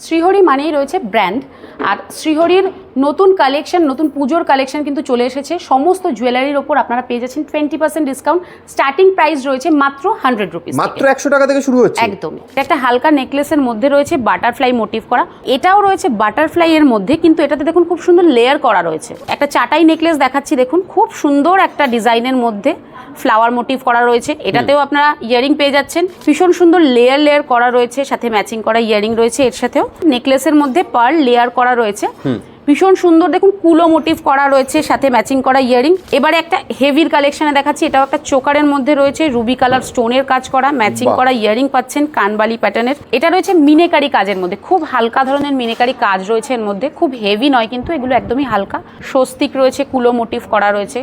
শ্রীহরি মানেই রয়েছে ব্র্যান্ড আর শ্রীহরির নতুন কালেকশন নতুন পুজোর কালেকশন কিন্তু চলে এসেছে। সমস্ত জুয়েলারির ওপর আপনারা পেয়ে যাচ্ছেন twenty percent discount starting price রয়েছে মাত্র হান্ড্রেড রুপিস মাত্র একশো টাকা থেকে শুরু হচ্ছে। একদমই। এটা একটা হালকা নেকলেসের মধ্যে রয়েছে বাটারফ্লাই মোটিভ করা। এটাও রয়েছে বাটারফ্লাই এর মধ্যে কিন্তু এটাতে দেখুন খুব সুন্দর লেয়ার করা রয়েছে। একটা চাটাই নেকলেস দেখাচ্ছি দেখুন খুব সুন্দর একটা ডিজাইনের মধ্যে ফ্লাওয়ার মোটিভ করা রয়েছে। এটাতেও আপনারা ইয়ারিং পেয়ে যাচ্ছেন। ভীষণ সুন্দর লেয়ার লেয়ার করা রয়েছে সাথে ম্যাচিং করা ইয়ারিং রয়েছে। এর সাথেও নেকলেসের মধ্যে পার্ল লেয়ার করা রয়েছে। ভীষণ সুন্দর। দেখুন কুলো মোটিভ করা রয়েছে সাথে ম্যাচিং করা ইয়ারিং। এবারে একটা হেভির কালেকশনে দেখাচ্ছি এটাও একটা চোকারের মধ্যে রয়েছে রুবি কালার স্টোনের কাজ করা ম্যাচিং করা ইয়ারিং পাচ্ছেন কানবালি প্যাটার্নের। এটা রয়েছে মিনেকারি কাজের মধ্যে খুব হালকা ধরনের মিনেকারি কাজ রয়েছে এর মধ্যে খুব হেভি নয় কিন্তু এগুলো একদমই হালকা। স্বস্তিক রয়েছে কুলো মোটিভ করা রয়েছে।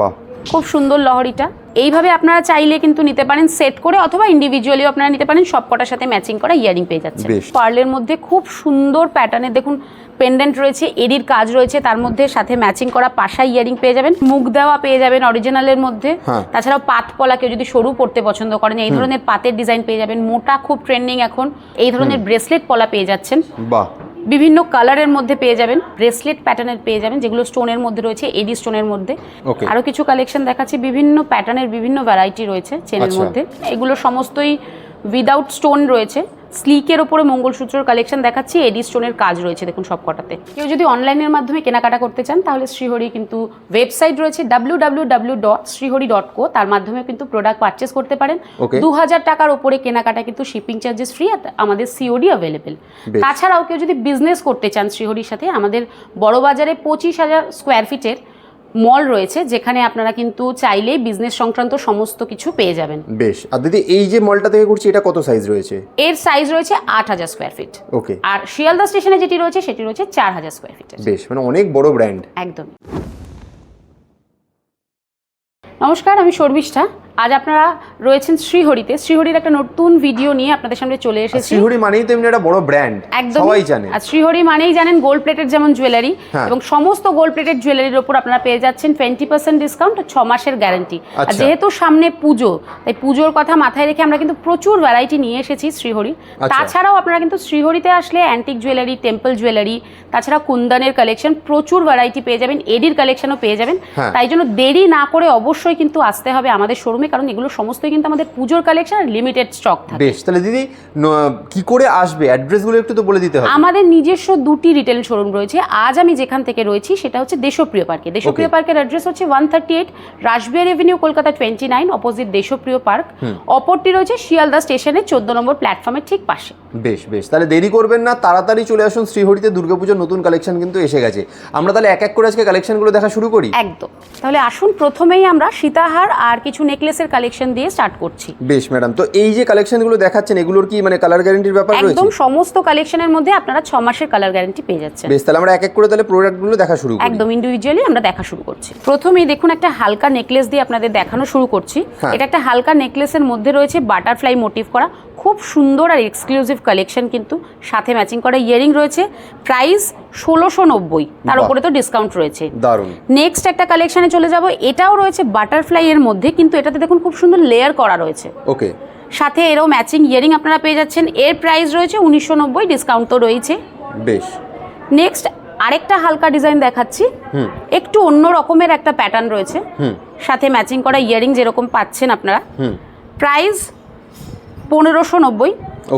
বাহ। খুব সুন্দর লহরিটা। এইভাবে আপনারা চাইলে কিন্তু নিতে পারেন সেট করে অথবা ইন্ডিভিজুয়ালিও আপনারা নিতে পারেন সব কটার সাথে ম্যাচিং করা ইয়ারিং পেয়ে যাচ্ছে পার্লের মধ্যে খুব সুন্দর প্যাটার্নের দেখুন পেন্ডেন্ট রয়েছে এডির কাজ রয়েছে তার মধ্যে সাথে ম্যাচিং করা পাশা ইয়ারিং পেয়ে যাবেন মুখ দেওয়া পেয়ে যাবেন অরিজিনালের মধ্যে। হ্যাঁ। তাছাড়াও পাত পলা কেউ যদি সরু পড়তে পছন্দ করেন এই ধরনের পাতের ডিজাইন পেয়ে যাবেন মোটা খুব ট্রেন্ডিং এখন এই ধরনের ব্রেসলেট পলা পেয়ে যাচ্ছেন। বাহ। বিভিন্ন কালারের মধ্যে পেয়ে যাবেন ব্রেসলেট প্যাটার্নের পেয়ে যাবেন যেগুলো স্টোনের মধ্যে রয়েছে এডি স্টোনের মধ্যে. আরও কিছু কালেকশন দেখাচ্ছি বিভিন্ন প্যাটার্নের বিভিন্ন ভ্যারাইটি রয়েছে চেনের আচ্ছা। মধ্যে। এগুলো সমস্তই উইদাউট স্টোন রয়েছে। স্লিকের ওপরে মঙ্গলসূত্রের কালেকশন দেখাচ্ছি এডি স্টোনের কাজ রয়েছে দেখুন সব কটাতে কেউ যদি অনলাইনের মাধ্যমে কেনাকাটা করতে চান তাহলে শ্রীহরি কিন্তু ওয়েবসাইট রয়েছে W W W dot Srihari dot co তার মাধ্যমে কিন্তু প্রোডাক্ট পারচেস করতে পারেন। দু হাজার টাকার ওপরে কেনাকাটা কিন্তু শিপিং চার্জেস ফ্রি আর আমাদের সিওডি অ্যাভেলেবেল তাছাড়াও কেউ যদি বিজনেস করতে চান শ্রীহরির সাথে আমাদের বড় বাজারে পঁচিশ হাজার স্কোয়ার ফিটের মল রয়েছে যেখানে আপনারা কিন্তু চাইলেই বিজনেস সংক্রান্ত সমস্ত কিছু পেয়ে যাবেন। বেশ। আর দিদি এই যে মলটা থেকে করছি এটা কত সাইজ রয়েছে? এর সাইজ রয়েছে আট হাজার স্কোয়ার ফিট ওকে। আর শিয়ালদা স্টেশনে যেটি রয়েছে সেটি রয়েছে চার হাজার স্কোয়ার ফিট বেশ মানে অনেক বড় ব্র্যান্ড একদম নমস্কার আমি শর্মিষ্ঠা। আজ আপনারা রয়েছেন শ্রীহরিতে শ্রীহরির একটা নতুন ভিডিও নিয়ে আপনাদের সামনে চলে এসেছি শ্রীহরি মানেই তো এমনি একটা বড় ব্র্যান্ড একদম সবাই জানে আর শ্রীহরি মানেই জানেন গোল্ড প্লেটেড যেমন জুয়েলারি হ্যাঁ। এবং সমস্ত গোল্ড প্লেটেড জুয়েলারির ওপর আপনারা পেয়ে যাচ্ছেন টোয়েন্টি পার্সেন্ট ডিসকাউন্ট ছ মাসের গ্যারান্টি আর আচ্ছা। যেহেতু সামনে পুজো তাই পুজোর কথা মাথায় রেখে আমরা কিন্তু প্রচুর ভ্যারাইটি নিয়ে এসেছি শ্রীহরি আচ্ছা। তাছাড়াও আপনারা কিন্তু শ্রীহরিতে আসলে অ্যান্টিক জুয়েলারি টেম্পল জুয়েলারি তাছাড়া কুন্দনের কালেকশন প্রচুর ভ্যারাইটি পেয়ে যাবেন এডির কালেকশনও পেয়ে যাবেন হ্যাঁ। তাই জন্য দেরি না করে অবশ্যই কিন্তু আসতে হবে আমাদের শোরুমে কারণ এগুলো সমস্তই কিন্তু আমাদের পুজোর কালেকশন আর লিমিটেড স্টক থাকে। বেশ তাহলে দিদি কি করে আসবে? অ্যাড্রেসগুলো একটু তো বলে দিতে হবে। আমাদের নিজস্ব দুটি রিটেল শোরুম রয়েছে। আজ আমি যেখান থেকে রয়েছি সেটা হচ্ছে দেশপ্রিয় পার্কে। দেশপ্রিয় পার্কের অ্যাড্রেস হচ্ছে one thirty eight Rashbehari avenue Kolkata twenty nine opposite Deshapriya park. অপরটি রয়েছে শিয়ালদা স্টেশনের চোদ্দ নম্বর প্ল্যাটফর্মের ঠিক পাশে। বেশ বেশ তাহলে দেরি করবেন না তাড়াতাড়ি চলে আসুন শ্রীহরিতে দুর্গাপুজোর নতুন কালেকশন কিন্তু এসে গেছে। আমরা তাহলে এক এক করে আজকে কালেকশনগুলো দেখা শুরু করি? একদম। তাহলে আসুন প্রথমেই আমরা সীতাহার আর কিছু নেকলেসের কালেকশন দিয়ে স্টার্ট করছি। বেশ ম্যাডাম তো এই যে কালেকশনগুলো দেখাচ্ছেন এগুলোর কি মানে কালার গ্যারান্টির ব্যাপার রয়েছে? একদম সমস্ত কালেকশনের মধ্যে আপনারা 6 মাসের কালার গ্যারান্টি পেয়ে যাচ্ছেন। বেশ তাহলে আমরা এক এক করে তাহলে প্রোডাক্টগুলো দেখা শুরু করি। একদম ইন্ডিভিজুয়ালি আমরা দেখা শুরু করছি। প্রথমেই দেখুন একটা হালকা নেকলেস দিয়ে আপনাদের দেখানো শুরু করছি। হ্যাঁ। এটা একটা হালকা নেকলেসের মধ্যে রয়েছে বাটারফ্লাই মোটিভ করা। খুব সুন্দর আর এক্সক্লুসিভ কালেকশন কিন্তু সাথে ম্যাচিং করা ইয়ারিং রয়েছে। প্রাইস ষোলোশো নব্বই তার। উপরে তো ডিসকাউন্ট রয়েছে। নেক্সট একটা কালেকশনে চলে যাব এটাও রয়েছে বাটারফ্লাই এর মধ্যে কিন্তু এটাতে দেখুন খুব সুন্দর লেয়ার করা রয়েছে। ওকে সাথে এরও ম্যাচিং ইয়ারিং আপনারা পেয়ে যাচ্ছেন এর প্রাইস রয়েছে উনিশশো নব্বই ডিসকাউন্ট তো রয়েছে। বেশ। নেক্সট আরেকটা হালকা ডিজাইন দেখাচ্ছি। একটু অন্য রকমের একটা প্যাটার্ন রয়েছে। হুম। সাথে ম্যাচিং করা ইয়ারিং যেরকম পাচ্ছেন আপনারা। প্রাইস পনেরোশো নব্বই.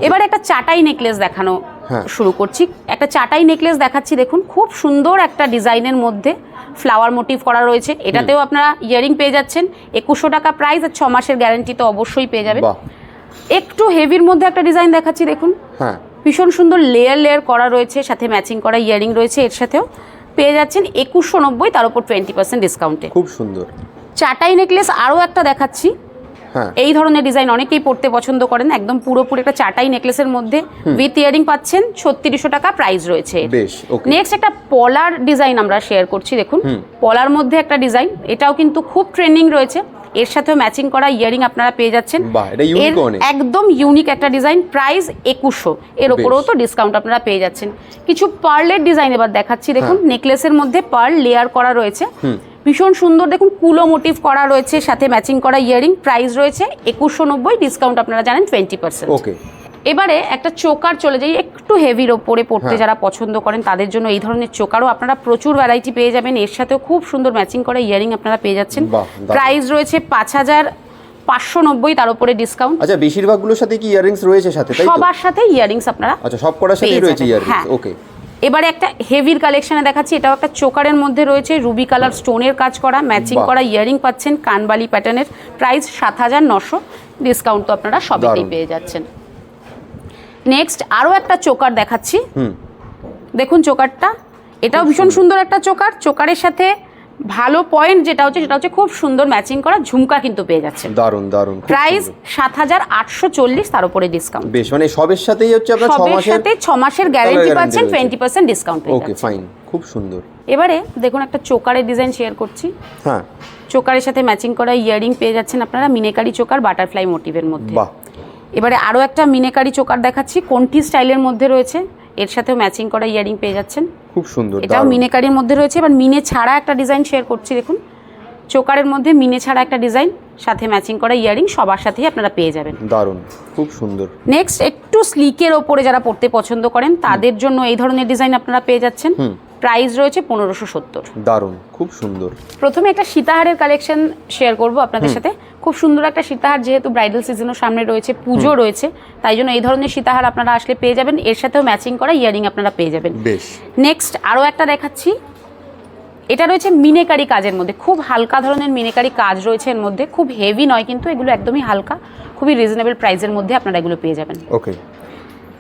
এবার একটা চাটাই নেকলেস দেখানো হ্যাঁ। শুরু করছি। একটা চাটাই নেকলেস দেখাচ্ছি দেখুন খুব সুন্দর একটা ডিজাইনের মধ্যে ফ্লাওয়ার মোটিভ করা রয়েছে। এটাতেও আপনারা ইয়ারিং পেয়ে যাচ্ছেন। একুশশো টাকা প্রাইস আর ছ মাসের গ্যারান্টি তো অবশ্যই পেয়ে যাবেন। বাহ। একটু হেভির মধ্যে একটা ডিজাইন দেখাচ্ছি দেখুন। হ্যাঁ। ভীষণ সুন্দর লেয়ার লেয়ার করা রয়েছে সাথে ম্যাচিং করা ইয়ারিং রয়েছে এর সাথেও পেয়ে যাচ্ছেন একুশশো নব্বই তার উপর টোয়েন্টি পার্সেন্ট ডিসকাউন্টে খুব সুন্দর। চাটাই নেকলেস আরও একটা দেখাচ্ছি। এই ধরনের ডিজাইন অনেকেই পড়তে পছন্দ করেন একদম পুরোপুরি একটা চাটাই নেকলেসের মধ্যে উইথ ইয়ারিং পাচ্ছেন ছত্রিশশো টাকা প্রাইস রয়েছে। নেক্সট একটা পলার ডিজাইন আমরা শেয়ার করছি দেখুন। পলার মধ্যে একটা ডিজাইন এটাও কিন্তু খুব ট্রেন্ডিং রয়েছে। এর সাথেও ম্যাচিং করা ইয়ারিং আপনারা পেয়ে যাচ্ছেন। একদম ইউনিক একটা ডিজাইন প্রাইস একুশশো। এর ওপরেও তো ডিসকাউন্ট আপনারা পেয়ে যাচ্ছেন। কিছু পার্লের ডিজাইন এবার দেখাচ্ছি দেখুন। নেকলেসের মধ্যে পার্ল লেয়ার করা রয়েছে। ভীষণ সুন্দর। দেখুন কুলো মোটিভ করা রয়েছে সাথে ম্যাচিং করা ইয়ারিং প্রাইস রয়েছে একুশশো নব্বই ডিসকাউন্ট আপনারা জানেন টোয়েন্টি পার্সেন্ট ওকে। এবারে একটা চোকার চলে যাই একটু হেভির ওপরে পড়তে হ্যাঁ। যারা পছন্দ করেন তাদের জন্য এই ধরনের চোকারও আপনারা প্রচুর ভ্যারাইটি পেয়ে যাবেন। এর সাথেও খুব সুন্দর ম্যাচিং করা ইয়ারিং আপনারা পেয়ে যাচ্ছেন। প্রাইস রয়েছে পাঁচ হাজার পাঁচশো নব্বই তার উপরে ডিসকাউন্ট আচ্ছা বেশিরভাগগুলোর সাথে কি ইয়ারিংস রয়েছে সাথে সবার সাথে ইয়ারিংস আপনারা আচ্ছা সব কটার সাথেই রয়েছে ইয়ারিংস হ্যাঁ। ওকে। এবারে একটা হেভির কালেকশনে দেখাচ্ছি এটাও একটা চোকারের মধ্যে রয়েছে রুবি কালার স্টোনের কাজ করা ম্যাচিং করা ইয়ারিং পাচ্ছেন কানবালি প্যাটার্নের প্রাইস সাত হাজার নশো। ডিসকাউন্ট তো আপনারা সবেতেই পেয়ে যাচ্ছেন। নেক্সট আরও একটা চোকার দেখাচ্ছি। দেখুন চোকারটা এটাও ভীষণ সুন্দর একটা চোকার। চোকারের সাথে ভালো পয়েন্ট যেটা হচ্ছে সেটা হচ্ছে খুব সুন্দর ম্যাচিং করা ঝুমকা কিন্তু পেয়ে যাচ্ছে। দারুণ দারুণ প্রাইস। সাত হাজার আটশো চল্লিশ তার উপরে ডিসকাউন্ট বেশ মানে সবের সাথেই হচ্ছে আপনার ছ মাসের সাথে ছ মাসের গ্যারেন্টি পাচ্ছেন। Twenty percent discount okay fine খুব সুন্দর। এবারে দেখুন একটা চোকারের ডিজাইন শেয়ার করছি। হ্যাঁ। চোকারের সাথে ম্যাচিং করা ইয়ারিং পেয়ে যাচ্ছেন আপনারা মিনেকারি চোকার বাটারফ্লাই মোটিভের মধ্যে। বাহ। এবারে আরও একটা মিনেকারি চোকার দেখাচ্ছি কোনটি স্টাইলের মধ্যে রয়েছে? এর সাথেও ম্যাচিং করা ইয়ারিং পেয়ে যাচ্ছেন। খুব সুন্দর এটাও মিনেকারির মধ্যে রয়েছে এবার মিনে ছাড়া একটা ডিজাইন শেয়ার করছি দেখুন। চোকারের মধ্যে মিনে ছাড়া একটা ডিজাইন সাথে ম্যাচিং করা ইয়ারিং সবার সাথেই আপনারা পেয়ে যাবেন। দারুণ খুব সুন্দর। নেক্সট একটু স্লিকের ওপরে যারা পড়তে পছন্দ করেন তাদের জন্য এই ধরনের ডিজাইন আপনারা পেয়ে যাচ্ছেন। প্রাইস রয়েছে পনেরোশো সত্তর। দারুণ খুব সুন্দর। প্রথমে একটা সীতাহারের কালেকশন শেয়ার করব আপনাদের সাথে। খুব সুন্দর একটা সীতাহার যেহেতু ব্রাইডাল সিজনও সামনে রয়েছে পুজো রয়েছে তাই জন্য এই ধরনের সীতাহার আপনারা আসলে পেয়ে যাবেন। এর সাথেও ম্যাচিং করা ইয়ারিং আপনারা পেয়ে যাবেন। বেশ। নেক্সট আরও একটা দেখাচ্ছি। এটা রয়েছে মিনেকারি কাজের মধ্যে খুব হালকা ধরনের মিনেকারি কাজ রয়েছে এর মধ্যে খুব হেভি নয় কিন্তু এগুলো একদমই হালকা খুবই রিজনেবল প্রাইসের মধ্যে আপনারা এগুলো পেয়ে যাবেন। ওকে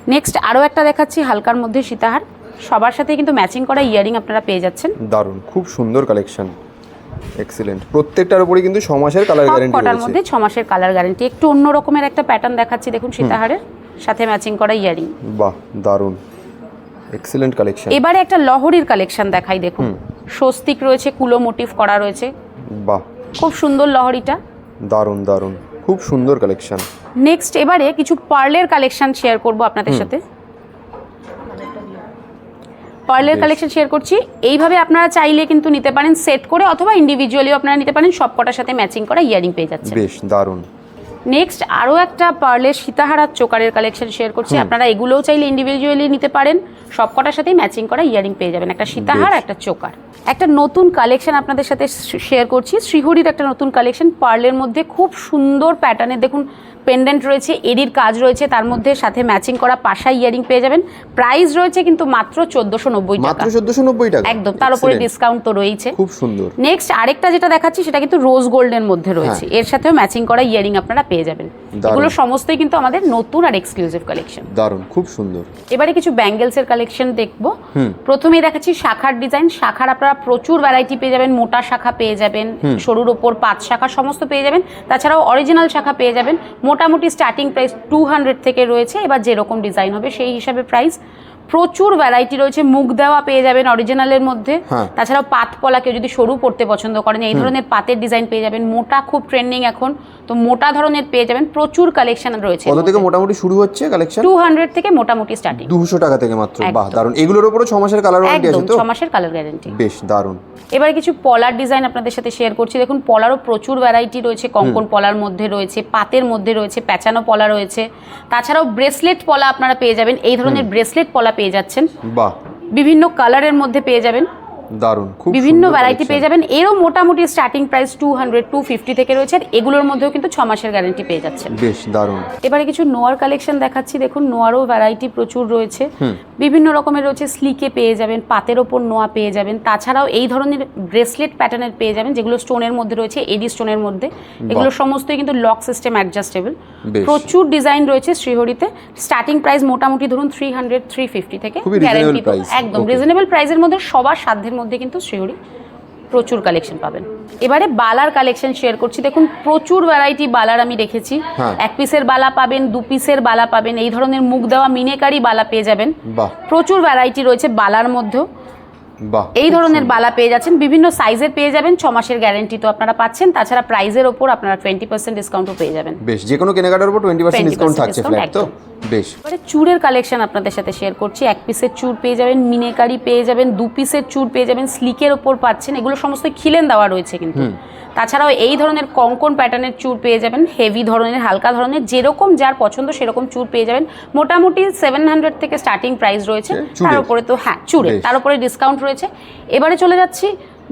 নেক্সট আরও একটা দেখাচ্ছি হালকার মধ্যে সীতাহার। সবার সাথে কিন্তু ম্যাচিং করা ইয়ারিং আপনারা পেয়ে যাচ্ছেন। দারুণ খুব সুন্দর কালেকশন এক্সিলেন্ট প্রত্যেকটার উপরই কিন্তু ছ মাসের কালার গ্যারেন্টি রয়েছে। মধ্যে ছ মাসের কালার গ্যারান্টি একটু অন্য রকমের একটা প্যাটার্ন দেখাচ্ছি দেখুন সীতাহারের সাথে ম্যাচিং করা ইয়ারিং। বাহ দারুণ। এক্সিলেন্ট কালেকশন এবারে একটা লহরির কালেকশন দেখাই দেখুন। স্বস্তিক রয়েছে কুলো মোটিভ করা রয়েছে। বাহ। খুব সুন্দর লহরিটা। দারুণ দারুণ। খুব সুন্দর কালেকশন নেক্সট এবারে কিছু পার্লের কালেকশন শেয়ার করব আপনাদের সাথে। পার্লের কালেকশন শেয়ার করছি। এইভাবে আপনারা চাইলে কিন্তু নিতে পারেন সেট করে অথবা ইন্ডিভিজুয়ালিও আপনারা নিতে পারেন সব কটার সাথে ম্যাচিং করা ইয়ারিং পেয়ে যাচ্ছে বেশ দারুণ। নেক্সট আরও একটা পার্লের সীতাহারার চোকারের কালেকশন শেয়ার করছি। আপনারা এগুলোও চাইলে ইন্ডিভিজুয়ালি নিতে পারেন সব কটার সাথেই ম্যাচিং করা ইয়ারিং পেয়ে যাবেন। একটা সীতাহার একটা চোকার। একটা নতুন কালেকশন আপনাদের সাথে শেয়ার করছি। শ্রীহরির একটা নতুন কালেকশন পার্লের মধ্যে খুব সুন্দর প্যাটার্নের দেখুন পেন্ডেন্ট রয়েছে এডির কাজ রয়েছে তার মধ্যে সাথে ম্যাচিং করা পাশা ইয়ারিং পেয়ে যাবেন। প্রাইস রয়েছে কিন্তু মাত্র চোদ্দোশো নব্বই টাকা। মাত্র চোদ্দশো নব্বই টাকা। একদম তার উপরে ডিসকাউন্ট তো রয়েছে। খুব সুন্দর। নেক্সট আরেকটা যেটা দেখাচ্ছি সেটা কিন্তু রোজ গোল্ডের মধ্যে রয়েছে। এর সাথেও ম্যাচিং করা ইয়ারিং আপনারা পেয়ে যাবেন। এগুলো সমস্তই কিন্তু আমাদের নতুন আর এক্সক্লুসিভ কালেকশন দারুণ খুব সুন্দর। এবারে কিছু ব্যাঙ্গেলস এর কালেকশন দেখব। প্রথমেই দেখাচ্ছি শাখার ডিজাইন শাখার আপনারা প্রচুর ভ্যারাইটি পেয়ে যাবেন। মোটা শাখা পেয়ে যাবেন সরুর ওপর পাঁচ শাখা সমস্ত পেয়ে যাবেন। তাছাড়াও অরিজিনাল শাখা পেয়ে যাবেন। মোটামুটি স্টার্টিং প্রাইস টু হান্ড্রেড থেকে রয়েছে। এবার যেরকম ডিজাইন হবে সেই হিসাবে প্রাইস প্রচুর ভ্যারাইটি রয়েছে। মুখ দেওয়া পেয়ে যাবেন অরিজিনালের মধ্যে। হ্যাঁ। তাছাড়াও পাত পলা কেউ যদি সরু পড়তে পছন্দ করেন এই ধরনের পাতের ডিজাইন পেয়ে যাবেন। মোটা খুব ট্রেন্ডিং এখন। তো মোটা ধরনের পেয়ে যাবেন প্রচুর কালেকশন রয়েছে। কত থেকে মোটামুটি শুরু হচ্ছে কালেকশন টু হান্ড্রেড থেকে মোটামুটি স্টার্টিং দুশো টাকা থেকে মাত্র। বাহ। দারুণ। এগুলোর উপরও ছ মাসের কালার ওয়ারেন্টি আছে তো? ছ মাসের কালার গ্যারেন্টি বেশ দারুণ। এবারে কিছু পলার ডিজাইন আপনাদের সাথে শেয়ার করছি। দেখুন পলারও প্রচুর ভ্যারাইটি রয়েছে কঙ্কন পলার মধ্যে রয়েছে পাতের মধ্যে রয়েছে প্যাচানো পলা রয়েছে। তাছাড়াও ব্রেসলেট পলা আপনারা পেয়ে যাবেন। এই ধরনের ব্রেসলেট পলা পেয়ে যাচ্ছেন। বাহ। বিভিন্ন কালারের মধ্যে পেয়ে যাবেন। দারুণ খুব বিভিন্ন ভ্যারাইটি পেয়ে যাবেন। এরও মোটামুটি starting price two hundred two fifty থেকে রয়েছে এগুলোর মধ্যেও কিন্তু ছ মাসের গ্যারেন্টি পেয়ে যাচ্ছেন। বেশ দারুণ। এবারে কিছু নোয়ার কালেকশন দেখাচ্ছি। দেখুন নোয়ারও ভ্যারাইটি প্রচুর রয়েছে। বিভিন্ন রকমের রয়েছে স্লিকে পেয়ে যাবেন পাতের ওপর নোয়া পেয়ে যাবেন। তাছাড়াও এই ধরনের ব্রেসলেট প্যাটার্নের পেয়ে যাবেন যেগুলো স্টোনের মধ্যে রয়েছে এডি স্টোনের মধ্যে। এগুলো সমস্তই কিন্তু লক সিস্টেম অ্যাডজাস্টেবল প্রচুর ডিজাইন রয়েছে শ্রীহরিতে। স্টার্টিং প্রাইস মোটামুটি ধরুন থ্রি হান্ড্রেড থ্রি ফিফটি থেকে গ্যারান্টি একদম. রিজনেবল প্রাইসের মধ্যে সবার সাধ্যের মধ্যে কিন্তু শিউরি প্রচুর কালেকশন পাবেন। এবারে বালার কালেকশন শেয়ার করছি। দেখুন প্রচুর ভ্যারাইটি বালার আমি রেখেছি। হ্যাঁ। এক পিসের বালা পাবেন দু পিসের বালা পাবেন এই ধরনের মুখ দেওয়া মিনেকারি বালা পেয়ে যাবেন। প্রচুর ভ্যারাইটি রয়েছে বালার মধ্যেও। এই ধরনের বালা পেয়ে যাচ্ছেন বিভিন্ন সাইজের পেয়ে যাবেন ছ মাসের গ্যারেন্টি তো আপনারা পাচ্ছেন। তাছাড়া প্রাইজের ওপর আপনারা টোয়েন্টি পার্সেন্ট ডিসকাউন্টও পেয়ে যাবেন। বেশ যে কোনো কেনাকাটার উপর টোয়েন্টি পার্সেন্ট ডিসকাউন্ট থাকছে ফ্ল্যাট তো? বেশ। এবারে চুড়ের কালেকশন আপনাদের সাথে শেয়ার করছি। এক পিসের চুড় পেয়ে যাবেন মিনেকারি পেয়ে যাবেন দু পিসের চুড় পেয়ে যাবেন স্লিকের ওপর পাচ্ছেন এগুলো সমস্ত খিলেন দেওয়া রয়েছে কিন্তু। তাছাড়াও এই ধরনের কঙ্কন প্যাটার্নের চুড় পেয়ে যাবেন হেভি ধরনের হালকা ধরনের যেরকম যার পছন্দ সেরকম চুড় পেয়ে যাবেন। মোটামুটি সেভেন হান্ড্রেড থেকে স্টার্টিং প্রাইস রয়েছে। তার উপরে তো হ্যাঁ চুড়ে তার উপরে ডিসকাউন্ট রয়েছে। এবারে চলে যাচ্ছি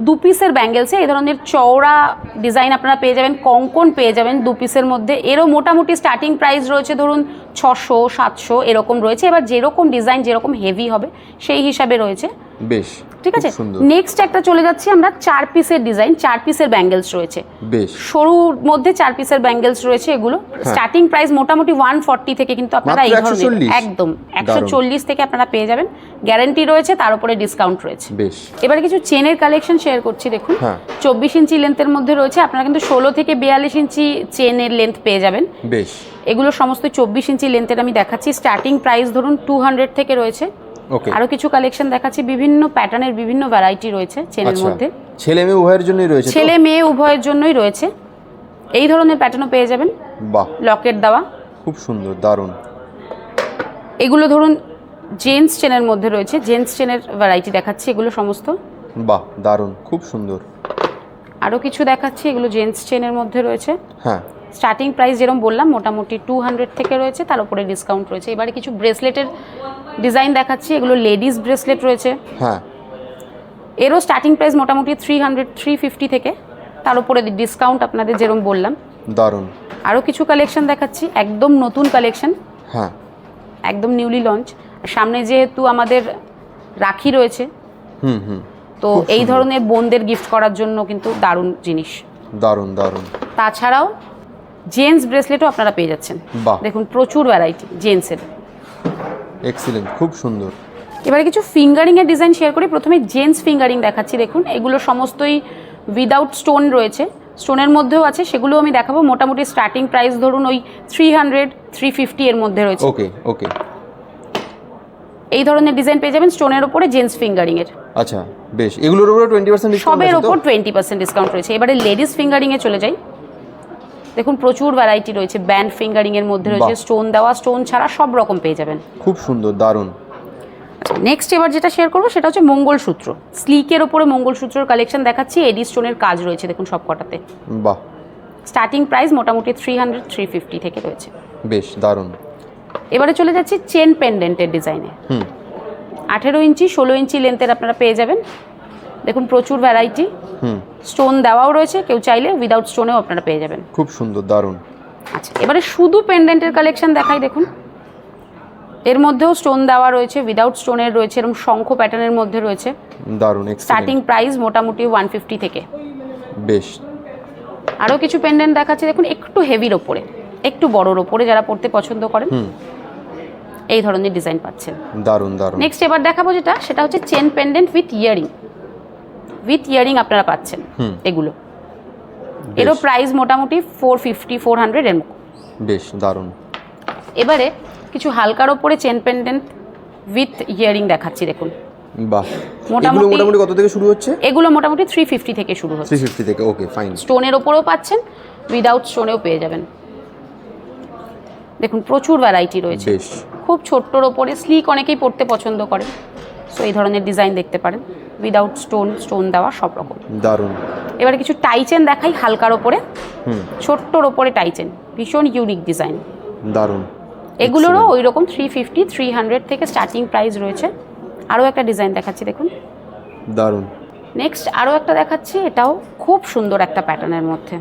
দু পিসের ব্যাঙ্গেলসে এই ধরনের চওড়া ডিজাইন আপনারা পেয়ে যাবেন, কঙ্কন পেয়ে যাবেন দু পিসের মধ্যে। এরও মোটামুটি স্টার্টিং প্রাইস রয়েছে ধরুন ছশো, সাতশো এরকম রয়েছে। এবার যেরকম ডিজাইন যেরকম হেভি হবে, সেই হিসাবে রয়েছে। বেশ ঠিক আছে? নেক্সট একটা চলে যাচ্ছি আমরা চার পিসের ডিজাইন চার পিসের ব্যাঙ্গেলস রয়েছে। বেশ। সরুর মধ্যে চার পিসের ব্যাঙ্গেলস রয়েছে এগুলো। স্টার্টিং প্রাইস মোটামুটি ওয়ান ফর্টি থেকে কিন্তু আপনারা এই ধরনের একদম একশো। চল্লিশ থেকে আপনারা পেয়ে যাবেন। গ্যারেন্টি রয়েছে তার উপরে ডিসকাউন্ট রয়েছে। বেশ। এবারে কিছু চেনের কালেকশন শেয়ার করছি দেখুন। হ্যাঁ। চব্বিশ ইঞ্চি লেন্থের মধ্যে রয়েছে আপনারা কিন্তু ষোলো থেকে বিয়াল্লিশ ইঞ্চি চেনের লেন্থ পেয়ে যাবেন। বেশ। এগুলো সমস্ত চব্বিশ ইঞ্চি লেন্থের আমি দেখাচ্ছি। স্টার্টিং প্রাইস ধরুন টু হান্ড্রেড থেকে রয়েছে। আরও কিছু কালেকশন দেখাচ্ছি বিভিন্ন প্যাটার্নের বিভিন্ন ভ্যারাইটি রয়েছে চেনের আচ্ছা। মধ্যে। ছেলে মেয়ে উভয়ের জন্যই রয়েছে ছেলে মেয়ে উভয়ের জন্যই রয়েছে। এই ধরনের প্যাটার্নও পেয়ে যাবেন। বাহ। লকেট দেওয়া। খুব সুন্দর দারুণ। এগুলো ধরুন জেন্টস চেনের মধ্যে রয়েছে। জেন্টস চেনের ভ্যারাইটি দেখাচ্ছি এগুলো সমস্ত। বাহ দারুণ খুব সুন্দর। আরও কিছু দেখাচ্ছি এগুলো জেন্টস চেনের মধ্যে রয়েছে। হ্যাঁ। স্টার্টিং প্রাইস যেরকম বললাম মোটামুটি টু হান্ড্রেড থেকে রয়েছে তার উপরে ডিসকাউন্ট রয়েছে। এবারে কিছু ব্রেসলেটের ডিজাইন দেখাচ্ছি এগুলো লেডিস ব্রেসলেট রয়েছে। হ্যাঁ। এরও স্টার্টিং প্রাইস মোটামুটি থ্রি হান্ড্রেড থ্রি ফিফটি থেকে। তার উপরে ডিসকাউন্ট আপনাদের যেরকম বললাম। দারুণ। আরও কিছু কালেকশন দেখাচ্ছি একদম নতুন কালেকশন হ্যাঁ। একদম নিউলি লঞ্চ সামনে যেহেতু আমাদের রাখি রয়েছে হুম হুম। তো এই ধরনের বোনদের গিফট করার জন্য কিন্তু দারুণ জিনিস। দারুণ দারুণ। তাছাড়াও জেন্টস ব্রেসলেটও আপনারা পেয়ে যাচ্ছেন। বাহ। দেখুন প্রচুর ভ্যারাইটি জেন্টসের এক্সিলেন্ট খুব সুন্দর। এবারে কিছু ফিঙ্গারিংয়ের ডিজাইন শেয়ার করি। প্রথমে জেন্টস ফিঙ্গারিং দেখাচ্ছি দেখুন। এগুলো সমস্তই উইদাউট স্টোন রয়েছে। স্টোনের মধ্যেও আছে সেগুলো আমি দেখাবো। মোটামুটি স্টার্টিং প্রাইস ধরুন ওই থ্রি হান্ড্রেড থ্রি ফিফটি এর মধ্যে রয়েছে। ওকে ওকে এই ধরনের ডিজাইন পেয়ে যাবেন স্টোনের ওপরে জেন্টস ফিঙ্গারিংয়ের আচ্ছা বেশ। এগুলোর উপরে টোয়েন্টি পার্সেন্ট ডিসকাউন্ট সবের ওপর টোয়েন্টি পার্সেন্ট ডিসকাউন্ট রয়েছে। এবারে লেডিস ফিঙ্গারিংয়ে চলে যাই। দেখুন প্রচুর ভ্যারাইটি রয়েছে। ব্যান্ড ফিঙ্গারিংয়ের মধ্যে রয়েছে স্টোন দেওয়া স্টোন ছাড়া সব রকম পেয়ে যাবেন। খুব সুন্দর দারুণ। নেক্সট এবার যেটা শেয়ার করব সেটা হচ্ছে মঙ্গলসূত্র। স্লিকের ওপরে মঙ্গলসূত্রের কালেকশন দেখাচ্ছি এডি স্টোনের কাজ রয়েছে দেখুন সব কটাতে বাহ। স্টার্টিং প্রাইস মোটামুটি থ্রি হান্ড্রেড থ্রি ফিফটি থেকে রয়েছে। বেশ দারুণ। এবারে চলে যাচ্ছি চেন পেন্ডেন্টের ডিজাইনে হুম। আঠেরো ইঞ্চি ষোলো ইঞ্চি লেন্থের আপনারা পেয়ে যাবেন। দেখুন প্রচুর ভ্যারাইটি হুম। স্টোন দেওয়াও রয়েছে কেউ চাইলে উইদাউট স্টোনেও আপনারা পেয়ে যাবেন। খুব সুন্দর দারুণ। আচ্ছা এবারে শুধু পেন্ডেন্টের কালেকশন দেখাই দেখুন। এর মধ্যেও স্টোন দেওয়া রয়েছে উইদাউট স্টোনের রয়েছে এরকম শঙ্খ প্যাটার্নের মধ্যে রয়েছে। দারুণ স্টার্টিং প্রাইস মোটামুটি ওয়ান ফিফটি থেকে। বেশ। আরও কিছু পেন্ডেন্ট দেখাচ্ছে দেখুন একটু হেভির ওপরে একটু বড়োর ওপরে যারা পড়তে পছন্দ করেন। হুম। এই ধরনের ডিজাইন পাচ্ছেন। দারুণ দারুণ। নেক্সট এবার দেখাবো যেটা সেটা হচ্ছে chain pendant with earring with earring আপনারা পাচ্ছেন এগুলো। এরও প্রাইস মোটামুটি ফোর ফিফটি ফোর হান্ড্রেড এর বেশ দারুণ। এবারে কিছু হালকার ওপরে চেন পেন্ডেন্ট উইথ ইয়ারিং দেখাচ্ছি দেখুন। বাহ। মোটামুটি- মোটামুটি কত থেকে শুরু হচ্ছে? এগুলো মোটামুটি থ্রি ফিফটি থেকে শুরু হচ্ছে। থ্রি ফিফটি থেকে ওকে ফাইন স্টোনের ওপরেও পাচ্ছেন উইদাউট স্টোনেও পেয়ে যাবেন। দেখুন প্রচুর ভ্যারাইটি রয়েছে। খুব ছোট্টর ওপরে স্লিক অনেকেই পড়তে পছন্দ করে সো এই ধরনের ডিজাইন দেখতে পারেন। উইদাউট স্টোন স্টোন দেওয়া সব রকম। দারুণ। এবারে কিছু টাইচেন দেখাই হালকার ওপরে। হুম। ছোট্টর ওপরে টাইচেন ভীষণ ইউনিক ডিজাইন দারুণ। এগুলোরও ওই রকম থ্রি ফিফটি থ্রি হান্ড্রেড থেকে স্টার্টিং প্রাইস রয়েছে। আরও একটা ডিজাইন দেখাচ্ছি দেখুন। দারুণ। নেক্সট আরও একটা দেখাচ্ছি এটাও খুব সুন্দর একটা প্যাটার্নের মধ্যে।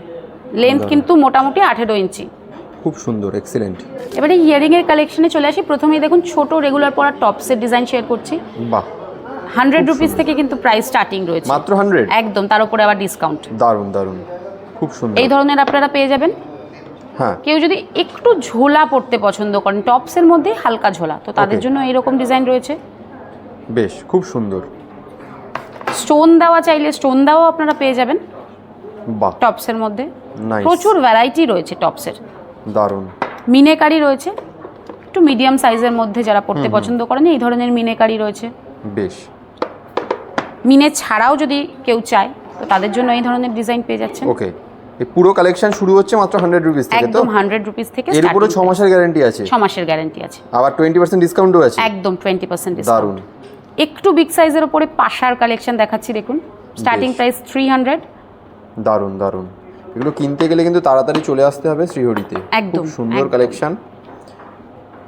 লেন্থ কিন্তু মোটামুটি আঠেরো ইঞ্চি। খুব সুন্দর এক্সিলেন্ট এবারে ইয়ারিংয়ের কালেকশনে চলে আসি। প্রথমেই দেখুন ছোট রেগুলার পরা টপসের ডিজাইন শেয়ার করছি। বাহ হান্ড্রেড রুপিস থেকে কিন্তু প্রাইস স্টার্টিং রয়েছে। মাত্র হান্ড্রেড একদম তার উপরে আবার ডিসকাউন্ট দারুণ দারুণ। খুব সুন্দর। এই ধরনের আপনারা পেয়ে যাবেন। হ্যাঁ। কেউ যদি একটু ঝোলা পড়তে পছন্দ করেন টপসের মধ্যে হালকা ঝোলা তো তাদের জন্য এইরকম ডিজাইন রয়েছে। বেশ খুব সুন্দর। স্টোন দেওয়া চাইলে স্টোন দেওয়াও আপনারা পেয়ে যাবেন। বাহ। টপসের মধ্যে। প্রচুর ভ্যারাইটি রয়েছে টপসের দারুণ। মিনেকারি রয়েছে। একটু মিডিয়াম সাইজের মধ্যে যারা পড়তে পছন্দ করেন এই ধরনের মিনেকারি রয়েছে। বেশ। মিনে ছাড়াও যদি কেউ চায় তো তাদের জন্য এই ধরনের ডিজাইন পেয়ে যাচ্ছেন। ওকে। এই পুরো কালেকশন শুরু হচ্ছে মাত্র হান্ড্রেড রুপিস থেকে তো? একদম হান্ড্রেড রুপিস থেকে এর উপরে ছ starting মাসের গ্যারান্টি আছে? ছ মাসের গ্যারান্টি আছে। আবার টোয়েন্টি পার্সেন্ট ডিসকাউন্টও আছে? একদম টোয়েন্টি পার্সেন্ট দারুণ। একটু বিগ সাইজের উপরে পাশার কালেকশন দেখাচ্ছি দেখুন। স্টার্টিং। প্রাইস থ্রি হান্ড্রেড দারুণ দারুণ। এগুলো কিনতে গেলে কিন্তু তাড়াতাড়ি চলে আসতে হবে শ্রীহরিতে। একদম, সুন্দর কালেকশন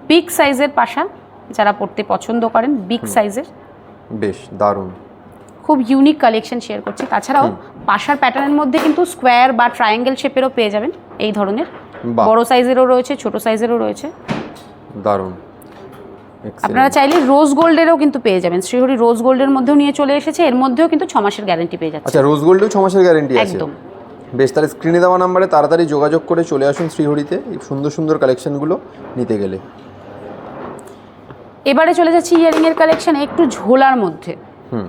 বিগ সাইজের পাশা যারা পড়তে পছন্দ করেন বিগ সাইজের বেশ দারুণ। খুব ইউনিক কালেকশন শেয়ার করছি। তাছাড়াও পাশার প্যাটার্নের মধ্যে কিন্তু স্কোয়ার বা ট্রায়াঙ্গেল শেপেরও পেয়ে যাবেন এই ধরনের। বড় সাইজেরও রয়েছে ছোট সাইজেরও রয়েছে। দারুণ। আপনারা চাইলে রোজ গোল্ডেরও কিন্তু পেয়ে যাবেন। শ্রীহরি রোজ গোল্ডের মধ্যেও নিয়ে চলে এসেছে এর মধ্যেও কিন্তু ছ মাসের গ্যারান্টি পেয়ে যাচ্ছে। আচ্ছা রোজ গোল্ডেও ছ মাসের গ্যারেন্টি আছে? একদম। বেশ তাহলে স্ক্রিনে দেওয়া নাম্বারে তাড়াতাড়ি যোগাযোগ করে চলে আসুন শ্রীহরিতে এই সুন্দর সুন্দর কালেকশনগুলো নিতে গেলে। এবারে চলে যাচ্ছি ইয়ারিং এর কালেকশন একটু ঝোলার মধ্যে। হুম।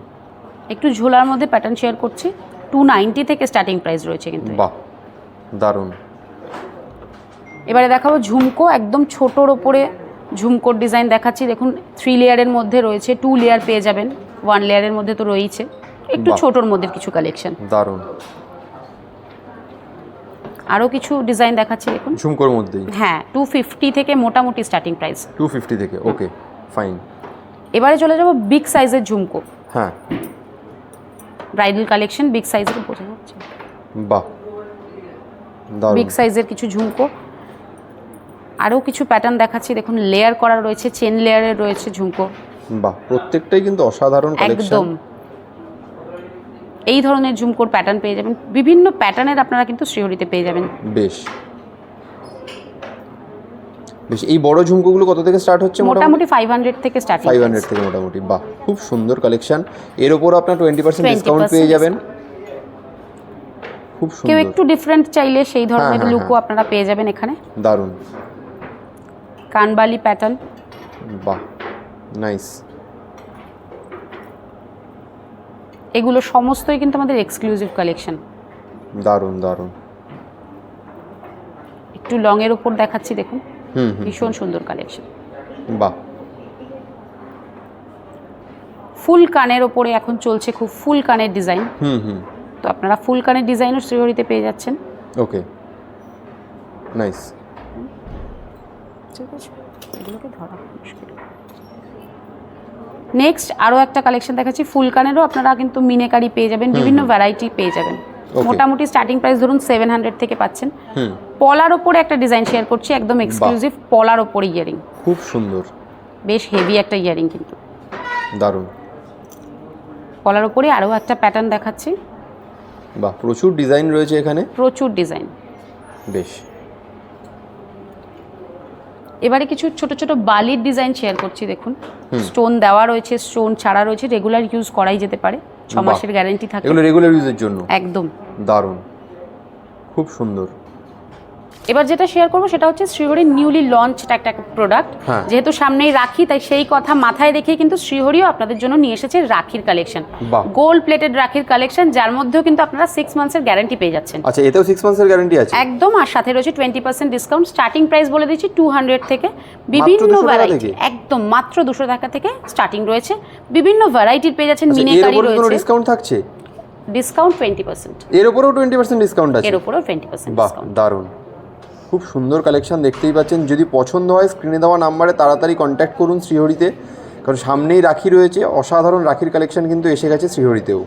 একটু ঝোলার মধ্যে প্যাটার্ন শেয়ার করছি। টু নাইনটি থেকে স্টার্টিং প্রাইস রয়েছে কিন্তু বাহ দারুণ। এবারে দেখাবো ঝুমকো একদম ছোটোর ওপরে ঝুমকোর ডিজাইন দেখাচ্ছি। দেখুন থ্রি লেয়ারের মধ্যে রয়েছে টু লেয়ার পেয়ে যাবেন। ওয়ান লেয়ারের মধ্যে তো রয়েছে একটু। ছোটোর মধ্যে কিছু কালেকশন দারুণ। আরও কিছু ডিজাইন দেখাচ্ছি দেখুন। ঝুমকোর মধ্যেই? হ্যাঁ টু ফিফটি থেকে মোটামুটি স্টার্টিং প্রাইস টু ফিফটি থেকে ওকে ফাইন এবারে চলে যাব বিগ সাইজের ঝুমকো। হ্যাঁ। ব্রাইডাল কালেকশন বিগ সাইজের বোঝা যাচ্ছে। বাহ বিগ সাইজের কিছু ঝুমকো। আরও কিছু প্যাটার্ন দেখাচ্ছি দেখুন লেয়ার করা রয়েছে চেন লেয়ারের রয়েছে ঝুমকো। বাহ প্রত্যেকটাই কিন্তু অসাধারণ কালেকশন একদম। এই ধরনের ঝুমকোর প্যাটার্ন পেয়ে যাবেন। বিভিন্ন প্যাটার্নের আপনারা কিন্তু শ্রীহরিতে পেয়ে যাবেন। বেশ। বেশ এই বড় ঝুমকোগুলো কত থেকে স্টার্ট হচ্ছে মোটামুটি? মোটামুটি ফাইভ হান্ড্রেড থেকে স্টার্টিং ফাইভ হান্ড্রেড থেকে মোটামুটি। বাহ খুব সুন্দর কালেকশন এর ওপরও আপনার টোয়েন্টি পার্সেন্ট 20% ডিসকাউন্ট পেয়ে যাবেন। খুব সুন্দর। কেউ একটু ডিফারেন্ট চাইলে সেই ধরনের হ্যাঁ, লুকও আপনারা পেয়ে যাবেন এখানে। দারুণ। কানবালি প্যাটার্ন বাহ নাইস এগুলো সমস্তই কিন্তু আমাদের এক্সক্লুসিভ কালেকশন দারুণ দারুণ। একটু লং এর উপর দেখাচ্ছি দেখুন। হুম ভীষণ সুন্দর কালেকশন বাহ। ফুল কানের ওপরে এখন চলছে খুব ফুল কানের ডিজাইন হুম হুম। তো আপনারা ফুল কানের ডিজাইনও শ্রীহরিতে পেয়ে যাচ্ছেন। ওকে নাইস ঠিক আছে। এগুলোকে ধরা মুশকিল। নেক্সট আরও একটা কালেকশন দেখাচ্ছি। ফুল কানেরও আপনারা কিন্তু মিনেকারি পেয়ে যাবেন বিভিন্ন ভ্যারাইটি পেয়ে যাবেন। মোটামুটি স্টার্টিং প্রাইস ধরুন সেভেন হান্ড্রেড থেকে পাচ্ছেন। পলার ওপরে একটা ডিজাইন শেয়ার করছি একদম এক্সক্লুসিভ পলার ওপরে ইয়ারিং খুব সুন্দর। বেশ হেভি একটা ইয়ারিং কিন্তু। দারুণ। পলার ওপরে আরও একটা প্যাটার্ন দেখাচ্ছি। বাহ প্রচুর ডিজাইন রয়েছে এখানে। প্রচুর ডিজাইন বেশ। এবারে কিছু ছোট ছোট বালির ডিজাইন শেয়ার করছি দেখুন। স্টোন দেওয়া রয়েছে স্টোন ছাড়া রয়েছে রেগুলার ইউজ করাই যেতে পারে। ছ মাসের গ্যারেন্টি থাকে। এগুলো রেগুলার ইউজের জন্য? একদম। দারুণ। খুব সুন্দর। এবার যেটা শেয়ার করব সেটা হচ্ছে শ্রীহরির নিউলি লঞ্চড একটা প্রোডাক্ট হ্যাঁ। যেহেতু সামনেই রাখি তাই সেই কথা মাথায় রেখে কিন্তু শ্রীহরিও আপনাদের জন্য নিয়ে এসেছে রাখির কালেকশন। গোল্ড প্লেটেড রাখির কালেকশন যার মধ্যেও কিন্তু আপনারা সিক্স মান্থসের গ্যারান্টি পেয়ে যাচ্ছেন। আচ্ছা এতেও সিক্স মান্থসের গ্যারান্টি আছে? একদম আর সাথে রয়েছে twenty percent discount starting price বলে দিচ্ছি টু হান্ড্রেড থেকে। বিভিন্ন ভ্যারাইটি একদম মাত্র দুশো টাকা থেকে স্টার্টিং রয়েছে। বিভিন্ন ভ্যারাইটির পেয়ে যাচ্ছেন আচ্ছা, মিনেকারি রয়েছে। ডিসকাউন্ট থাকছে? ডিসকাউন্ট টোয়েন্টি পার্সেন্ট এর উপরেও টোয়েন্টি পার্সেন্ট ডিসকাউন্ট আছে? এর উপরেও টোয়েন্টি পার্সেন্ট বাহ দারুণ। খুব সুন্দর কালেকশন দেখতেই পাচ্ছেন। যদি পছন্দ হয় স্ক্রিনে দেওয়া নাম্বারে তাড়াতাড়ি কন্ট্যাক্ট করুন শ্রীহরিতে। কারণ সামনেই রাখি রয়েছে। অসাধারণ রাখির কালেকশন কিন্তু এসে গেছে শ্রীহরিতেও।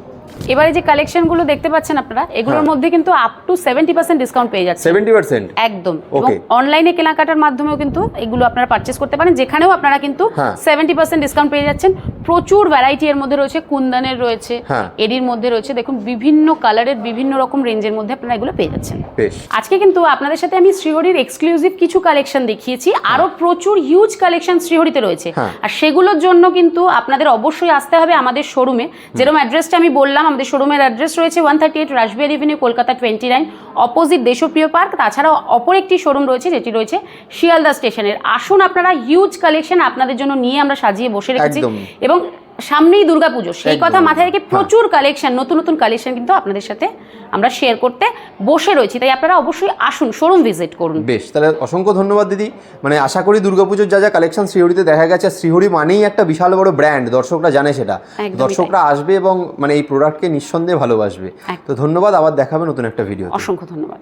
এবারে যে কালেকশনগুলো দেখতে পাচ্ছেন আপনারা এগুলোর হ্যাঁ। মধ্যে কিন্তু up to seventy percent discount পেয়ে যাচ্ছে সেভেন্টি পার্সেন্ট একদম। এবং অনলাইনে কেনাকাটার মাধ্যমেও কিন্তু এগুলো আপনারা পারচেস করতে পারেন যেখানেও আপনারা কিন্তু হ্যাঁ। সেভেন্টি পার্সেন্ট ডিসকাউন্ট পেয়ে যাচ্ছেন। প্রচুর ভ্যারাইটি এর মধ্যে রয়েছে কুন্দনের রয়েছে হ্যাঁ। এডির মধ্যে রয়েছে। দেখুন বিভিন্ন কালারের বিভিন্ন রকম রেঞ্জের মধ্যে আপনারা এগুলো পেয়ে যাচ্ছেন। বেশ। আজকে কিন্তু আপনাদের সাথে আমি শ্রীহরির এক্সক্লুসিভ কিছু কালেকশন দেখিয়েছি। আরও প্রচুর হিউজ কালেকশন শ্রীহরিতে রয়েছে। হ্যাঁ। আর সেগুলোর জন্য কিন্তু আপনাদের অবশ্যই আসতে হবে আমাদের শোরুমে যেরকম অ্যাড্রেসটা আমি বললাম আমাদের শোরুমের অ্যাড্রেস রয়েছে one thirty eight Rashbehari avenue Kolkata twenty nine opposite Deshapriya park তাছাড়াও অপর একটি শোরুম রয়েছে যেটি রয়েছে শিয়ালদা স্টেশনের আসুন আপনারা হিউজ কালেকশন আপনাদের জন্য নিয়ে আমরা সাজিয়ে বসে রেখেছি এবং সামনেই দুর্গাপুজো সেই কথা মাথায় রেখে প্রচুর কালেকশন নতুন নতুন কালেকশন কিন্তু আপনাদের সাথে আমরা শেয়ার করতে বসে রয়েছি। তাই আপনারা অবশ্যই আসুন শোরুম ভিজিট করুন। বেশ তাহলে অসংখ্য ধন্যবাদ দিদি। মানে আশা করি দুর্গাপুজোর যা যা কালেকশন শ্রীহরিতে দেখা গেছে শ্রীহরি মানেই একটা বিশাল বড় ব্র্যান্ড দর্শকরা জানে সেটা। দর্শকরা আসবে এবং মানে এই প্রোডাক্টকে নিঃসন্দেহে ভালোবাসবে। তো ধন্যবাদ আবার দেখাবে নতুন একটা ভিডিও অসংখ্য ধন্যবাদ।